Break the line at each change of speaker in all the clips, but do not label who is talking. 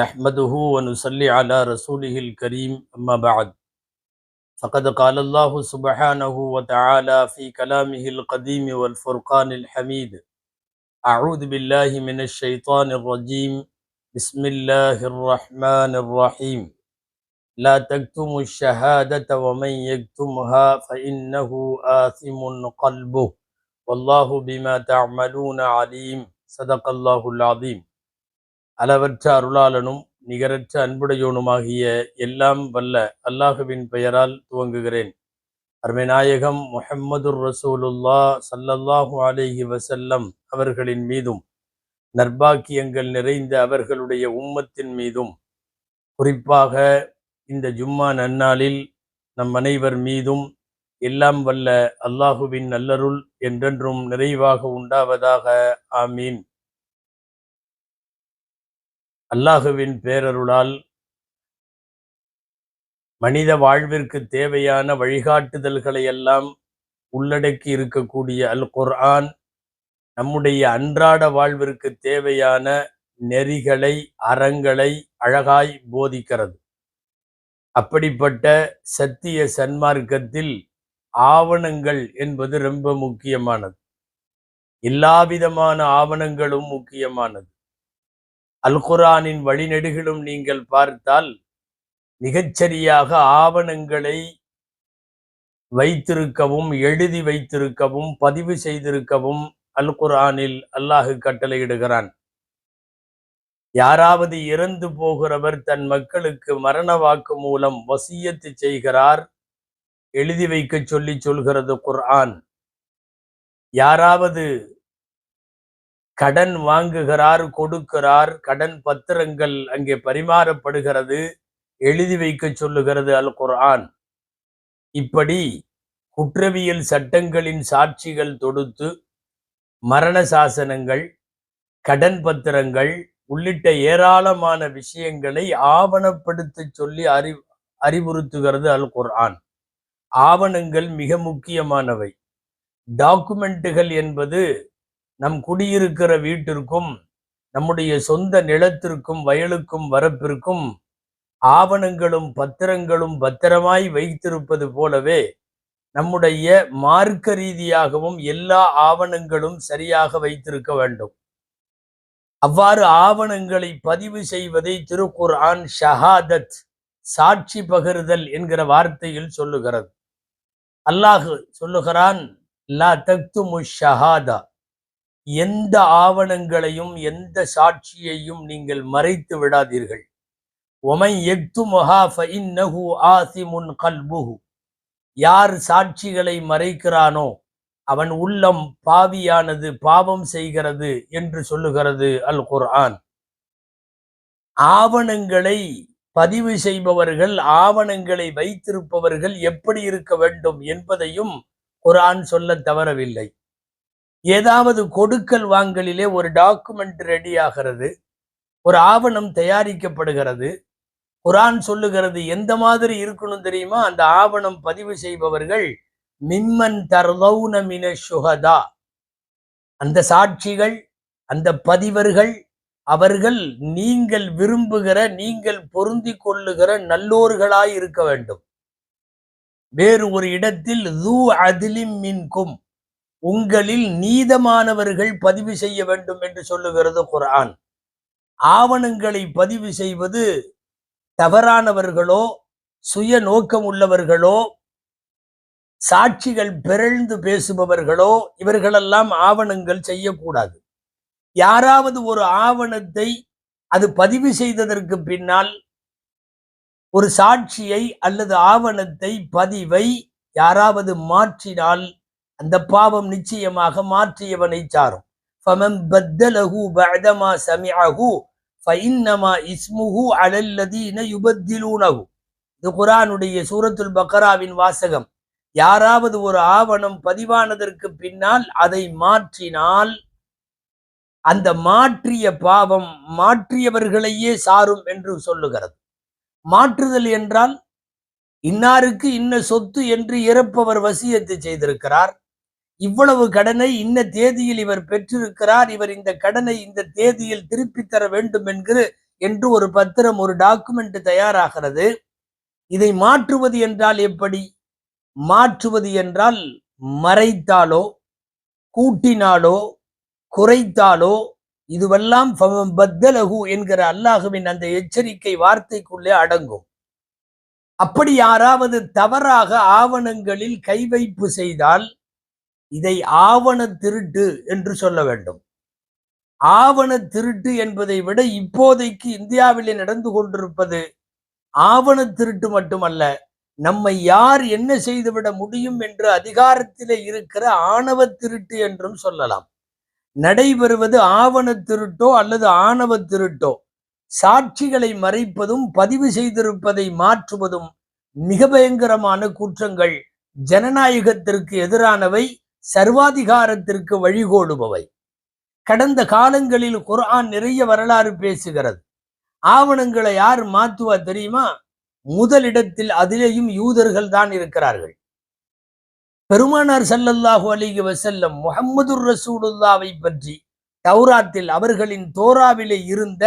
نحمده ونصلي على رسوله الكريم أما بعد. فقد قال الله سبحانه وتعالى في كلامه القديم والفرقان الحميد أعوذ بالله من الشيطان الرجيم بسم الله الرحمن الرحيم. لا تكتموا الشهادة ومن يكتمها فإنه آثم قلبه. والله بما تعملون عليم. صدق الله العظيم. அளவற்ற அருளாளனும் நிகரற்ற அன்புடையோனுமாகிய எல்லாம் வல்ல அல்லாஹுவின் பெயரால் துவங்குகிறேன். அருமைநாயகம் முஹம்மதுர் ரசூலுல்லா சல்லல்லாஹு அலேஹி வசல்லம் அவர்களின் மீதும் நற்பாக்கியங்கள் நிறைந்த அவர்களுடைய உம்மத்தின் மீதும் குறிப்பாக இந்த ஜும்மா நன்னாளில் நம் அனைவர் மீதும் எல்லாம் வல்ல அல்லாஹுவின் நல்லருள் என்றென்றும் நிறைவாக உண்டாவதாக. ஆமீன். அல்லாஹுவின் பேரருளால் மனித வாழ்விற்கு தேவையான வழிகாட்டுதல்களை எல்லாம் உள்ளடக்கி இருக்கக்கூடிய அல் குர்ஆன் நம்முடைய அன்றாட வாழ்விற்கு தேவையான நெறிகளை அறங்களை அழகாய் போதிக்கிறது. அப்படிப்பட்ட சத்திய சன்மார்க்கத்தில் ஆவணங்கள் என்பது ரொம்ப முக்கியமானது. எல்லாவிதமான ஆவணங்களும் முக்கியமானது. அல் குரானின் வழிநெடுகிலும் நீங்கள் பார்த்தால் மிகச்சரியாக ஆவணங்களை வைத்திருக்கவும் எழுதி வைத்திருக்கவும் பதிவு செய்திருக்கவும் அல் குரானில் அல்லாஹு கட்டளையிடுகிறான். யாராவது இறந்து போகிறவர் தன் மக்களுக்கு மரண வாக்கு மூலம் வசியத்து செய்கிறார் எழுதி வைக்க சொல்லி சொல்கிறது குர்ஆன். யாராவது கடன் வாங்குகிறார் கொடுக்கிறார் கடன் பத்திரங்கள் அங்கே பரிமாறப்படுகிறது எழுதி வைக்க சொல்லுகிறது அல் குர்ஆன். இப்படி குற்றவியல் சட்டங்களின் சாட்சிகள் தொடுத்து மரண சாசனங்கள் கடன் பத்திரங்கள் உள்ளிட்ட ஏராளமான விஷயங்களை ஆவணப்படுத்த சொல்லி அறி அறிவுறுத்துகிறது அல் குர்ஆன். ஆவணங்கள் மிக முக்கியமானவை. டாக்குமெண்ட்டுகள் என்பது நம் குடியிருக்கிற வீட்டிற்கும் நம்முடைய சொந்த நிலத்திற்கும் வயலுக்கும் வரப்பிற்கும் ஆவணங்களும் பத்திரங்களும் பத்திரமாய் வைத்திருப்பது போலவே நம்முடைய மார்க்க ரீதியாகவும் எல்லா ஆவணங்களும் சரியாக வைத்திருக்க வேண்டும். அவ்வாறு ஆவணங்களை பதிவு செய்வதை திருக்குர்ஆன் ஷஹாதத் சாட்சி பகிர்தல் என்கிற வார்த்தையில் சொல்லுகிறது. அல்லாஹ் சொல்லுகிறான் லா தக்துமு ஷஹாதா. எந்த ஆவணங்களையும் எந்த சாட்சியையும் நீங்கள் மறைத்து விடாதீர்கள். ஒமை எக்து மொஹாஃபு ஆசிமுன் கல்புஹு. யார் சாட்சிகளை மறைக்கிறானோ அவன் உள்ளம் பாவியானது பாவம் செய்கிறது என்று சொல்லுகிறது அல் குர்ஆன். ஆவணங்களை பதிவு செய்பவர்கள் ஆவணங்களை வைத்திருப்பவர்கள் எப்படி இருக்க வேண்டும் என்பதையும் குர்ஆன் சொல்ல தவறவில்லை. ஏதாவது கொடுக்கல் வாங்கலிலே ஒரு டாக்குமெண்ட் ரெடி ஆகிறது. ஒரு ஆவணம் தயாரிக்கப்படுகிறது. குரான் சொல்லுகிறது எந்த மாதிரி இருக்கணும் தெரியுமா? அந்த ஆவணம் பதிவு செய்பவர்கள் மிம்மன் தர்லௌன மின சுகதா அந்த சாட்சிகள் அந்த பதிவர்கள் அவர்கள் நீங்கள் விரும்புகிற நீங்கள் பொருந்தி கொள்ளுகிற நல்லோர்களாய் இருக்க வேண்டும். வேறு ஒரு இடத்தில் தூ அதிலிம் மின்கும். உங்களில் நீதமானவர்கள் பதிவு செய்ய வேண்டும் என்று சொல்லுகிறது குரான் ஆவணங்களை பதிவு செய்வது தவறானவர்களோ சுய நோக்கம் உள்ளவர்களோ சாட்சிகள் பிறழ்ந்து பேசுபவர்களோ இவர்களெல்லாம் ஆவணங்கள் செய்யக்கூடாது. யாராவது ஒரு ஆவணத்தை அது பதிவு செய்ததற்கு பின்னால் ஒரு சாட்சியை அல்லது ஆவணத்தை பதிவை யாராவது மாற்றினால் அந்த பாவம் நிச்சயமாக மாற்றியவனை சாரும். ஃபமன் பத்தலஹு பஅதமா சமிஅஹு ஃபஇன்னமா இஸ்முஹு அலல்லதீன யுபத்திலூனஹு. இது குரானுடைய சூரத்துல் பக்கராவின் வாசகம். யாராவது ஒரு ஆவணம் பதிவானதற்கு பின்னால் அதை மாற்றினால் அந்த மாற்றிய பாவம் மாற்றியவர்களையே சாரும் என்று சொல்லுகிறது. மாற்றுதல் என்றால் இன்னாருக்கு இன்ன சொத்து என்று இறப்பவர் வசியத்து செய்திருக்கிறார். இவ்வளவு கடனை இன்ன தேதியில் இவர் பெற்றிருக்கிறார். இவர் இந்த கடனை இந்த தேதியில் திருப்பி தர வேண்டும் என்கிற என்று ஒரு பத்திரம் ஒரு டாக்குமெண்ட் தயாராகிறது. இதை மாற்றுவது என்றால் எப்படி? மாற்றுவது என்றால் மறைத்தாலோ கூட்டினாலோ குறைத்தாலோ இதுவெல்லாம் பத்தலகு என்கிற அல்லாஹுவின் அந்த எச்சரிக்கை வார்த்தைக்குள்ளே அடங்கும். அப்படி யாராவது தவறாக ஆவணங்களில் கைவைப்பு செய்தால் இதை ஆவண திருட்டு என்று சொல்ல வேண்டும். ஆவண திருட்டு என்பதை விட இப்போதைக்கு இந்தியாவிலே நடந்து கொண்டிருப்பது ஆவண திருட்டு மட்டுமல்ல நம்மை யார் என்ன செய்துவிட முடியும் என்று அதிகாரத்திலே இருக்கிற ஆணவ திருட்டு என்றும் சொல்லலாம். நடைபெறுவது ஆவண திருட்டோ அல்லது ஆணவ திருட்டோ? சாட்சிகளை மறைப்பதும் பதிவு செய்திருப்பதை மாற்றுவதும் மிக பயங்கரமான குற்றங்கள். ஜனநாயகத்திற்கு எதிரானவை சர்வாதிகாரத்திற்கு வழிகோடுபவை கடந்த காலங்களில் குர்ஆன் நிறைய வரலாறு பேசுகிறது. ஆவணங்களை யார் மாத்துவா தெரியுமா? முதலிடத்தில் அதிலேயும் யூதர்கள் தான் இருக்கிறார்கள். பெருமானார் சல்லல்லாஹு அலைஹி வசல்லம் முகமது ரசூலுல்லாவை பற்றி தௌராத்தில் அவர்களின் தோராவிலே இருந்த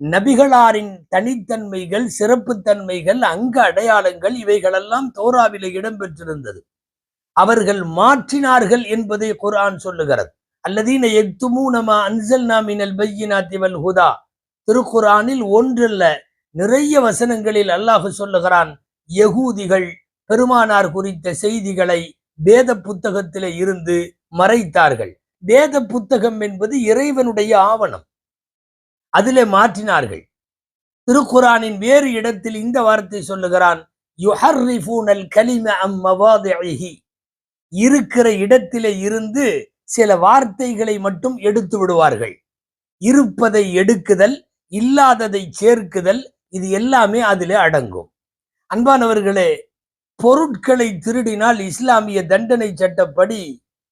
நபிகளாரின் தனித்தன்மைகள் சிறப்புத்தன்மைகள் அங்க அடையாளங்கள் இவைகளெல்லாம் தோராவிலே இடம்பெற்றிருந்தது. அவர்கள் மாற்றினார்கள் என்பதை குரான் சொல்லுகிறது. அல்லதீன எக்துமூனமா அன்சல் நாமினல் பையினாத்தி வல் ஹுதா. திருக்குரானில் ஒன்றல்ல நிறைய வசனங்களில் அல்லாஹ் சொல்லுகிறான் யகூதிகள் பெருமானார் குறித்த செய்திகளை வேத புத்தகத்திலே இருந்து மறைத்தார்கள். வேத புத்தகம் என்பது இறைவனுடைய ஆவணம். அதிலே மாற்றினார்கள். திருக்குரானின் வேறு இடத்தில் இந்த வார்த்தை சொல்லுகிறான் யுஹர்ரிஃபூனல் கலிம அம் மவாதிஹி இருக்கிற இடத்திலே இருந்து சில வார்த்தைகளை மட்டும் எடுத்து விடுவார்கள். இருப்பதை எடுக்குதல் இல்லாததை சேர்க்குதல் இது எல்லாமே அதிலே அடங்கும். அன்பானவர்களே பொருட்களை திருடினால் இஸ்லாமிய தண்டனை சட்டப்படி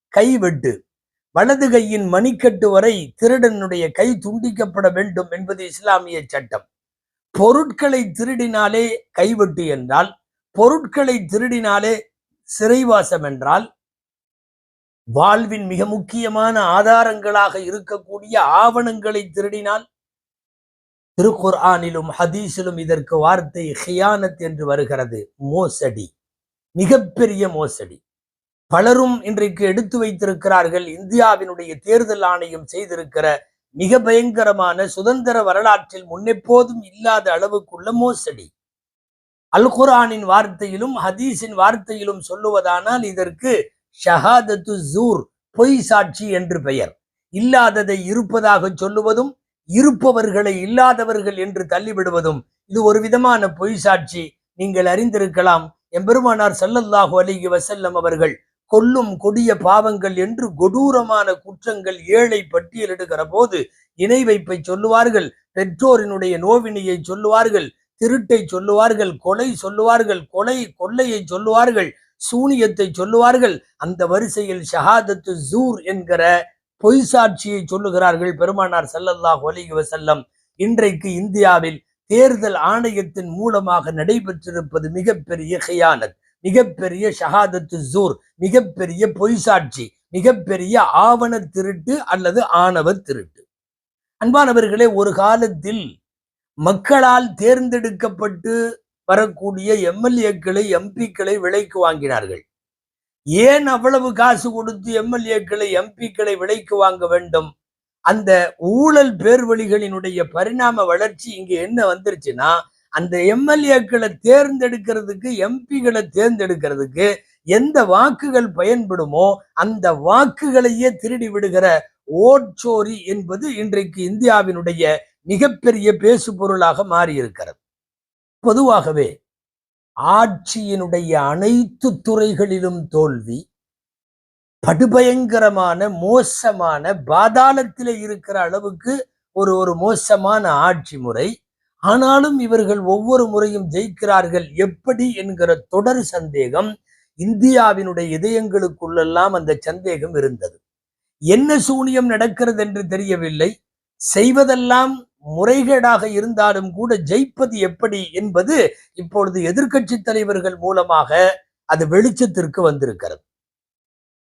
கைவெட்டு வலது கையின் மணிக்கட்டு வரை திருடனுடைய கை துண்டிக்கப்பட வேண்டும் என்பது இஸ்லாமிய சட்டம். பொருட்களை திருடினாலே கைவெட்டு என்றால் பொருட்களை திருடினாலே சிறைவாசம் என்றால் வாழ்வின் மிக முக்கியமான ஆதாரங்களாக இருக்கக்கூடிய ஆவணங்களை திருடினால் திருக்குர்ஆனிலும் ஹதீஸிலும் இதற்கு வார்த்தை ஹியானத் என்று வருகிறது. மோசடி. மிகப்பெரிய மோசடி. பலரும் இன்றைக்கு எடுத்து வைத்திருக்கிறார்கள். இந்தியாவினுடைய தேர்தல் ஆணையம் செய்திருக்கிற மிக பயங்கரமான சுதந்திர வரலாற்றில் முன்னெப்போதும் இல்லாத அளவுக்குள்ள மோசடி. அல் குரானின் வார்த்தையிலும் ஹதீஸின் வார்த்தையிலும் சொல்லுவதானால் இதற்கு ஷஹாதத்து ஜூர் பொய் சாட்சி என்று பெயர். இல்லாததை இருப்பதாக சொல்லுவதும் இருப்பவர்களை இல்லாதவர்கள் என்று தள்ளிவிடுவதும் இது ஒரு விதமான பொய் சாட்சி. நீங்கள் அறிந்திருக்கலாம் எம்பெருமானார் சல்லல்லாஹு அலிகி வசல்லம் அவர்கள் கொல்லும் கொடிய பாவங்கள் என்று கொடூரமான குற்றங்கள் ஏழை பட்டியலிடுகிற போது இணை வைப்பை சொல்லுவார்கள் பெற்றோரினுடைய நோவினையை சொல்லுவார்கள் திருட்டை சொல்லுவார்கள் கொலை சொல்லுவார்கள் கொலை கொள்ளையை சொல்லுவார்கள் சூனியத்தை சொல்லுவார்கள். அந்த வரிசையில் ஷஹாதத்து ஜூர் என்கிற பொய் சாட்சியை சொல்லுகிறார்கள் பெருமானார் ஸல்லல்லாஹு அலைஹி செல்லம் இன்றைக்கு இந்தியாவில் தேர்தல் ஆணையத்தின் மூலமாக நடைபெற்றிருப்பது மிகப்பெரிய ஹியானத் மிகப்பெரிய ஷஹாதத்து ஜூர் மிகப்பெரிய பொய் சாட்சி மிகப்பெரிய ஆவண திருட்டு அல்லது ஆணவ திருட்டு. அன்பானவர்களே ஒரு காலத்தில் மக்களால் தேர்ந்தெடுக்கப்பட்டு வரக்கூடிய எம்எல்ஏக்களை எம்பிக்களை விலைக்கு வாங்கினார்கள். ஏன் அவ்வளவு காசு கொடுத்து எம்எல்ஏக்களை எம்பிக்களை விலைக்கு வாங்க வேண்டும்? அந்த ஊழல் பேர்வழிகளினுடைய பரிணாம வளர்ச்சி இங்கே என்ன வந்துருச்சுன்னா அந்த எம்எல்ஏக்களை தேர்ந்தெடுக்கிறதுக்கு எம்பிகளை தேர்ந்தெடுக்கிறதுக்கு எந்த வாக்குகள் பயன்படுமோ அந்த வாக்குகளையே திருடி விடுகிற ஓட்சோரி என்பது இன்றைக்கு இந்தியாவினுடைய மிகப்பெரிய பேசு பொருளாக மாறியிருக்கிறது. பொதுவாகவே ஆட்சியினுடைய அனைத்து துறைகளிலும் தோல்வி படுபயங்கரமான மோசமான பாதாளத்தில் இருக்கிற அளவுக்கு ஒரு ஒரு மோசமான ஆட்சி முறை. ஆனாலும் இவர்கள் ஒவ்வொரு முறையும் ஜெயிக்கிறார்கள் எப்படி என்கிற தொடர் சந்தேகம் இந்தியாவினுடைய இதயங்களுக்குள்ளெல்லாம் அந்த சந்தேகம் இருந்தது. என்ன சூனியம் நடக்கிறது என்று தெரியவில்லை. செய்வதெல்லாம் முறைகேடாக இருந்தாலும் கூட ஜெயிப்பது எப்படி என்பது இப்பொழுது எதிர்க்கட்சி தலைவர்கள் மூலமாக அது வெளிச்சத்திற்கு வந்திருக்கிறது.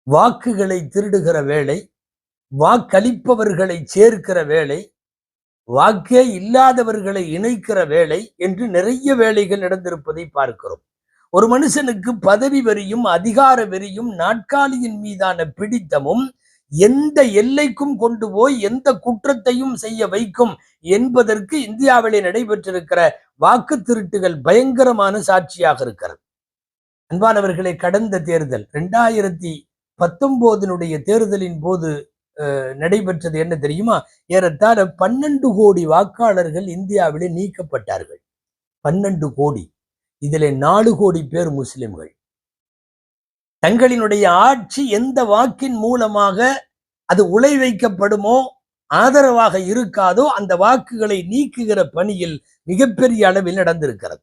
வாக்குகளை திருடுகிற வேலை வாக்களிப்பவர்களை சேர்க்கிற வேலை வாக்கே இல்லாதவர்களை இணைக்கிற வேலை என்று நிறைய வேலைகள் நடந்திருப்பதை பார்க்கிறோம். ஒரு மனுஷனுக்கு பதவி வெறியும் அதிகார வெறியும் நாட்காலியின் மீதான பிடித்தமும் எந்த எல்லைக்கும் கொண்டு போய் எந்த குற்றத்தையும் செய்ய வைக்கும் என்பதற்கு இந்தியாவிலே நடைபெற்றிருக்கிற வாக்கு திருட்டுகள் பயங்கரமான சாட்சியாக இருக்கிறது. அன்பானவர்களை கடந்த தேர்தல் ரெண்டாயிரத்தி பத்தொன்பதினுடைய தேர்தலின் போது நடைபெற்றது என்ன தெரியுமா? ஏறத்தாழ பன்னெண்டு கோடி வாக்காளர்கள் இந்தியாவிலே நீக்கப்பட்டார்கள். பன்னெண்டு கோடி. இதிலே நாலு கோடி பேர் முஸ்லிம்கள். தங்களினுடைய ஆட்சி எந்த வாக்கின் மூலமாக அது உலை வைக்கப்படுமோ ஆதரவாக இருக்காதோ அந்த வாக்குகளை நீக்குகிற பணியில் மிகப்பெரிய அளவில் நடந்திருக்கிறது.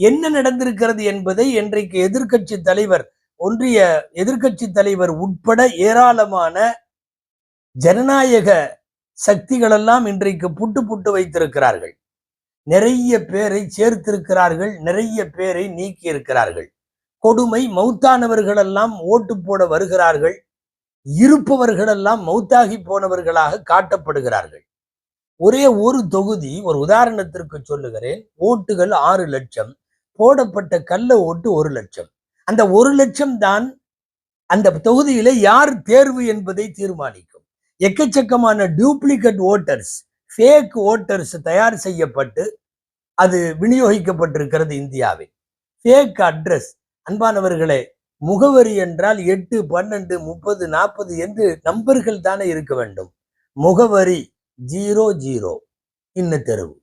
என்ன நடந்திருக்கிறது என்பதை இன்றைக்கு எதிர்க்கட்சி தலைவர் ஒன்றிய எதிர்க்கட்சி தலைவர் உட்பட ஏராளமான ஜனநாயக சக்திகளெல்லாம் இன்றைக்கு புட்டு புட்டு வைத்திருக்கிறார்கள். நிறைய பேரை சேர்த்திருக்கிறார்கள் நிறைய பேரை நீக்கி இருக்கிறார்கள் கொடுமை மௌத்தானவர்களெல்லாம் ஓட்டு போட வருகிறார்கள். இருப்பவர்களெல்லாம் மௌத்தாகி போனவர்களாக காட்டப்படுகிறார்கள். ஒரே ஒரு தொகுதி ஒரு உதாரணத்திற்கு சொல்லுகிறேன். ஓட்டுகள் ஆறு லட்சம் போடப்பட்ட கள்ள ஓட்டு ஒரு லட்சம். அந்த ஒரு லட்சம் தான் அந்த தொகுதியில யார் தேர்வு என்பதை தீர்மானிக்கும். எக்கச்சக்கமான டூப்ளிகேட் ஓட்டர்ஸ் ஃபேக் ஓட்டர்ஸ் தயார் செய்யப்பட்டு அது விநியோகிக்கப்பட்டிருக்கிறது இந்தியாவில். ஃபேக் அட்ரஸ் அன்பானவர்களே முகவரி என்றால் எட்டு பன்னெண்டு முப்பது நாற்பது என்று நம்பர்கள் தானே இருக்க வேண்டும். முகவரி ஜீரோ ஜீரோ இன்ன தெருவு.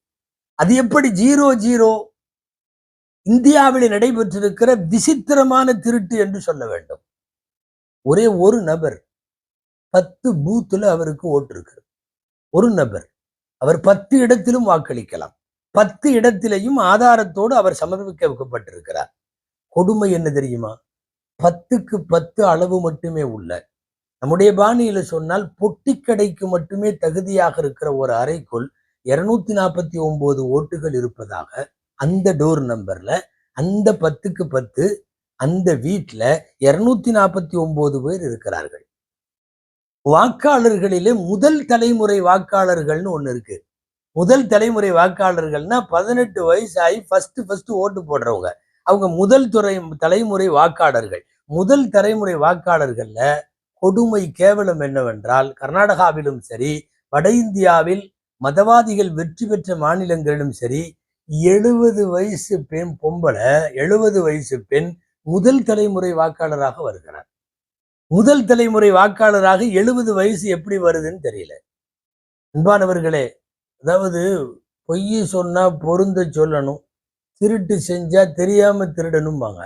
அது எப்படி ஜீரோ ஜீரோ? இந்தியாவில் நடைபெற்றிருக்கிற விசித்திரமான திருட்டு என்று சொல்ல வேண்டும். ஒரே ஒரு நபர் பத்து பூத்துல அவருக்கு ஓட்டு ஒரு நபர் அவர் பத்து இடத்திலும் வாக்களிக்கலாம். பத்து இடத்திலையும் ஆதாரத்தோடு அவர் சமர்ப்பிக்கப்பட்டிருக்கிறார். கொடுமை என்ன தெரியுமா? பத்துக்கு பத்து அளவு மட்டுமே உள்ள. நம்முடைய பாணியில சொன்னால் பொட்டி கடைக்கு மட்டுமே தகுதியாக இருக்கிற ஒரு அறைக்குள் இருநூத்தி நாற்பத்தி ஒன்பது ஓட்டுகள் இருப்பதாக அந்த டோர் நம்பர்ல அந்த பத்துக்கு பத்து அந்த வீட்டுல இருநூத்தி நாற்பத்தி ஒன்பது பேர் இருக்கிறார்கள். வாக்காளர்களிலே முதல் தலைமுறை வாக்காளர்கள்னு ஒண்ணு இருக்கு. முதல் தலைமுறை வாக்காளர்கள்னா பதினெட்டு வயசு ஆகி ஃபர்ஸ்ட் ஃபர்ஸ்ட் ஓட்டு போடுறவங்க. அவங்க முதல் துறை தலைமுறை வாக்காளர்கள். முதல் தலைமுறை வாக்காளர்கள்ல கொடுமை கேவலம் என்னவென்றால் கர்நாடகாவிலும் சரி வட இந்தியாவில் மதவாதிகள் வெற்றி பெற்ற மாநிலங்களிலும் சரி எழுபது வயசு பெண் பொம்பளை எழுபது வயசு பெண் முதல் தலைமுறை வாக்காளராக வருகிறார். முதல் தலைமுறை வாக்காளராக எழுபது வயசு எப்படி வருதுன்னு தெரியல. அன்பானவர்களே அதாவது பொய் சொன்னா பொருந்த சொல்லணும். திருட்டு செஞ்சா தெரியாம திருடணும்பாங்க.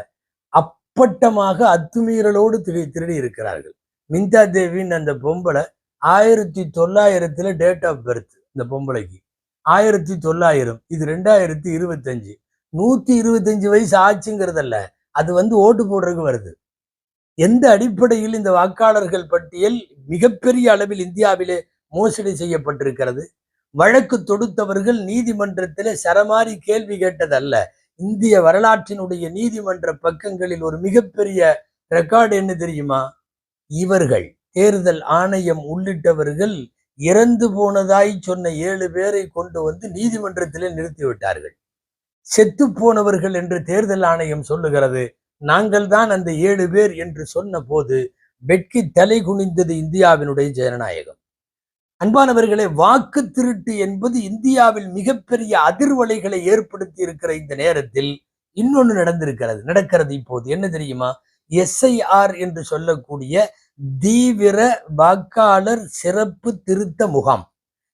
அப்பட்டமாக அத்துமீறலோடு திரு திருடி இருக்கிறார்கள். மிந்தா தேவின்னு அந்த பொம்பளை ஆயிரத்தி தொள்ளாயிரத்துல டேட் ஆஃப் பர்த் இந்த பொம்பளைக்கு. ஆயிரத்தி தொள்ளாயிரம் இது ரெண்டாயிரத்தி இருபத்தஞ்சு. நூத்தி இருபத்தஞ்சு வயசு ஆச்சுங்கிறதல்ல அது வந்து ஓட்டு போடுறதுக்கு வருது. எந்த அடிப்படையில் இந்த வாக்காளர்கள் பட்டியல் மிகப்பெரிய அளவில் இந்தியாவிலே மோசடி செய்யப்பட்டிருக்கிறது? வழக்கு தொடுத்தவர்கள் நீதிமன்றத்திலே சரமாரி கேள்வி கேட்டதல்ல. இந்திய வரலாற்றினுடைய நீதிமன்ற பக்கங்களில் ஒரு மிகப்பெரிய ரெக்கார்டு என்ன தெரியுமா? இவர்கள் தேர்தல் ஆணையம் உள்ளிட்டவர்கள் இறந்து போனதாய் சொன்ன ஏழு பேரை கொண்டு வந்து நீதிமன்றத்திலே நிறுத்திவிட்டார்கள். செத்து போனவர்கள் என்று தேர்தல் ஆணையம் சொல்லுகிறது. நாங்கள் தான் அந்த ஏழு பேர் என்று சொன்ன போது வெட்கி தலை குனிந்தது இந்தியாவினுடைய ஜனநாயகம். அன்பானவர்களே வாக்கு திருட்டு என்பது இந்தியாவில் மிகப்பெரிய அதிர்வலைகளை ஏற்படுத்தி இருக்கிற இந்த நேரத்தில் இன்னொன்னு நடந்திருக்கிறது. நடக்கிறது இப்போது என்ன தெரியுமா? எஸ்ஐஆர் என்று சொல்லக்கூடிய தீவிர வாக்காளர் சிறப்பு திருத்த முகாம்.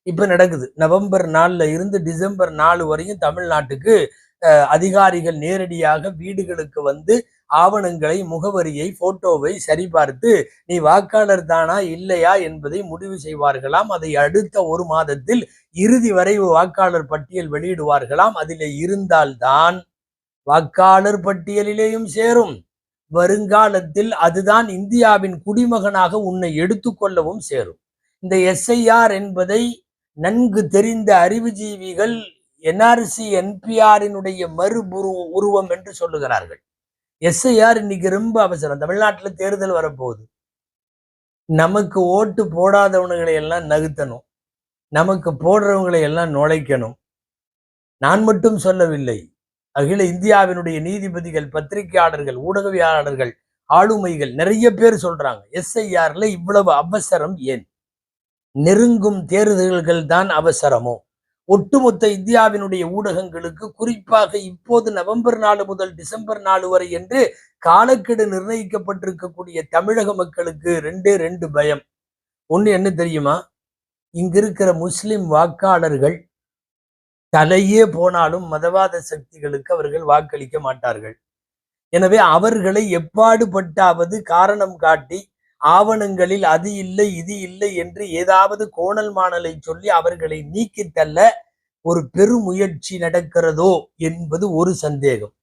இப்ப நடக்குது. நவம்பர் நாலுல இருந்து டிசம்பர் நாலு வரையும் தமிழ்நாட்டுக்கு அஹ், அதிகாரிகள் நேரடியாக வீடுகளுக்கு வந்து ஆவணங்களை முகவரியை போட்டோவை சரிபார்த்து நீ வாக்காளர் தானா இல்லையா? என்பதை முடிவு செய்வார்களாம். அதை அடுத்த ஒரு மாதத்தில் இறுதி வரைவு வாக்காளர் பட்டியல் வெளியிடுவார்களாம். அதிலே இருந்தால்தான் வாக்காளர் பட்டியலிலேயும் சேரும். வருங்காலத்தில் அதுதான் இந்தியாவின் குடிமகனாக உன்னை எடுத்துக்கொள்ளவும் சேரும். இந்த எஸ்ஐஆர் என்பதை நன்கு தெரிந்த அறிவுஜீவிகள் என்ஆர்சி என்பிஆரினுடைய மறுபுரு உருவம் என்று சொல்லுகிறார்கள். எஸ்ஐஆர் இன்னைக்கு ரொம்ப அவசரம். தமிழ்நாட்டில் தேர்தல் வரப்போகுது. நமக்கு ஓட்டு போடாதவனுங்களை எல்லாம் நகுத்தணும். நமக்கு போடுறவங்களை எல்லாம் நுழைக்கணும். நான் மட்டும் சொல்லவில்லை. அகில இந்தியாவினுடைய நீதிபதிகள் பத்திரிகையாளர்கள் ஊடகவியலாளர்கள் ஆளுமைகள் நிறைய பேர் சொல்றாங்க எஸ்ஐஆர்ல இவ்வளவு அவசரம் ஏன்? நெருங்கும் தேர்தல்கள் தான் அவசரமோ? ஒட்டுமொத்த இந்தியாவினுடைய ஊடகங்களுக்கு குறிப்பாக இப்போது நவம்பர் நாலு முதல் டிசம்பர் நாலு வரை என்று காலக்கெடு நிர்ணயிக்கப்பட்டிருக்கக்கூடிய தமிழக மக்களுக்கு ரெண்டே ரெண்டு பயம். ஒண்ணு என்ன தெரியுமா? இங்க இருக்கிற முஸ்லிம் வாக்காளர்கள் தலையே போனாலும் மதவாத சக்திகளுக்கு அவர்கள் வாக்களிக்க மாட்டார்கள். எனவே அவர்களை எப்பாடுபட்டாவது காரணம் காட்டி ஆவணங்களில் அது இல்லை இது இல்லை என்று ஏதாவது கோணல் மாணலை சொல்லி அவர்களை நீக்கி தள்ள ஒரு பெருமுயற்சி நடக்கிறதோ என்பது ஒரு சந்தேகம்.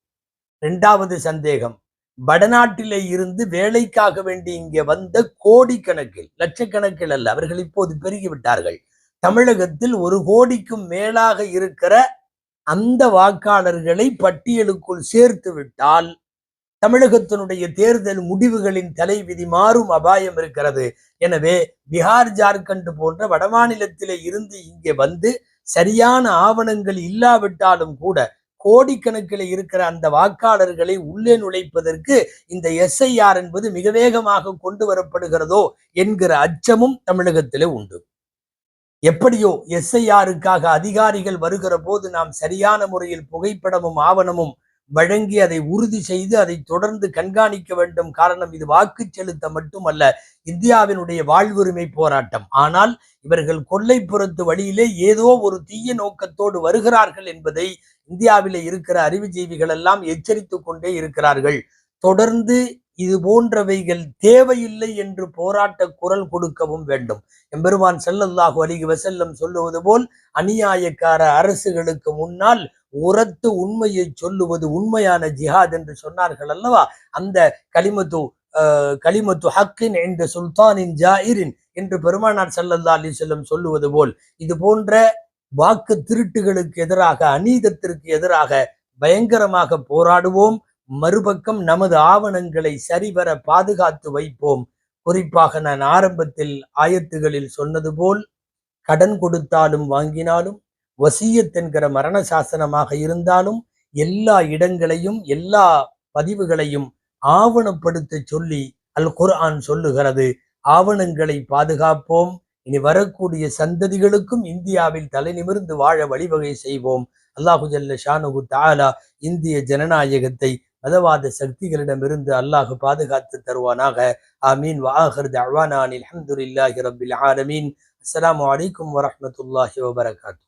இரண்டாவது சந்தேகம் வடநாட்டிலே இருந்து வேலைக்காக வேண்டி இங்கே வந்த கோடிக்கணக்கில் லட்சக்கணக்கில் அல்ல அவர்கள் இப்போது பெருகிவிட்டார்கள். தமிழகத்தில் ஒரு கோடிக்கும் மேலாக இருக்கிற அந்த வாக்காளர்களை பட்டியலுக்குள் சேர்த்து விட்டால் தமிழகத்தினுடைய தேர்தல் முடிவுகளின் தலைவிதி மாறும் அபாயம் இருக்கிறது. எனவே பீகார் ஜார்க்கண்ட் போன்ற வடமாநிலத்திலே இருந்து இங்கே வந்து சரியான ஆவணங்கள் இல்லாவிட்டாலும் கூட கோடிக்கணக்கில் இருக்கிற அந்த வாக்காளர்களை உள்ளே நுழைப்பதற்கு இந்த எஸ்ஐஆர் என்பது மிக வேகமாக கொண்டு வரப்படுகிறதோ என்கிற அச்சமும் தமிழகத்திலே உண்டு. எப்படியோ எஸ்ஐஆருக்காக அதிகாரிகள் வருகிற போது நாம் சரியான முறையில் புகைப்படமும் ஆவணமும் வழங்கி அதை உறுதி செய்து அதை தொடர்ந்து கண்காணிக்க வேண்டும். காரணம் இது வாக்கு செலுத்த மட்டுமல்ல இந்தியாவினுடைய வாழ்வுரிமை போராட்டம். ஆனால் இவர்கள் கொல்லைப்புறத்து வழியிலே ஏதோ ஒரு தீய நோக்கத்தோடு வருகிறார்கள் என்பதை இந்தியாவிலே இருக்கிற அறிவுஜீவிகள் எல்லாம் எச்சரித்துக் கொண்டே இருக்கிறார்கள். தொடர்ந்து இது போன்றவைகள் தேவையில்லை என்று போராட்ட குரல் கொடுக்கவும் வேண்டும். எம்பெருமான் செல்லல்லாஹு அலிகி வசல்லம் சொல்லுவது போல் அநியாயக்கார அரசுகளுக்கு முன்னால் உரத்து உண்மையை சொல்லுவது உண்மையான ஜிஹாத் என்று சொன்னார்கள் அல்லவா? அந்த களிமத்து கலிமத்து ஹக்கின் என்ற சுல்தானின் ஜாயிரின் என்று பெருமானார் சல்லல்லா அலி செல்லம் சொல்லுவது போல் இது போன்ற வாக்கு திருட்டுகளுக்கு எதிராக அநீதத்திற்கு எதிராக பயங்கரமாக போராடுவோம். மறுபக்கம் நமது ஆவணங்களை சரிவர பாதுகாத்து வைப்போம். குறிப்பாக நான் ஆரம்பத்தில் ஆயத்துகளில் சொன்னது போல் கடன் கொடுத்தாலும் வாங்கினாலும் வசியத் என்கிற மரண சாசனமாக இருந்தாலும் எல்லா இடங்களையும் எல்லா பதிவுகளையும் ஆவணப்படுத்த சொல்லி அல் குர்ஆன் சொல்லுகிறது. ஆவணங்களை பாதுகாப்போம். இனி வரக்கூடிய சந்ததிகளுக்கும் இந்தியாவில் தலை நிமிர்ந்து வாழ வழிவகை செய்வோம். அல்லாஹு ஜல்ல ஷானுகு தாலா இந்திய ஜனநாயகத்தை மதவாத சக்திகளிடமிருந்து அல்லாஹ் பாதுகாத்து தருவானாக. ஆமீன். வாஹர் தவானானில் அஹமதுல்லாஹி ரபில் ஆலமீன். அஸ்லாம் வலைக்கம் வரமத்துல்லாஹி வபரகாத்து.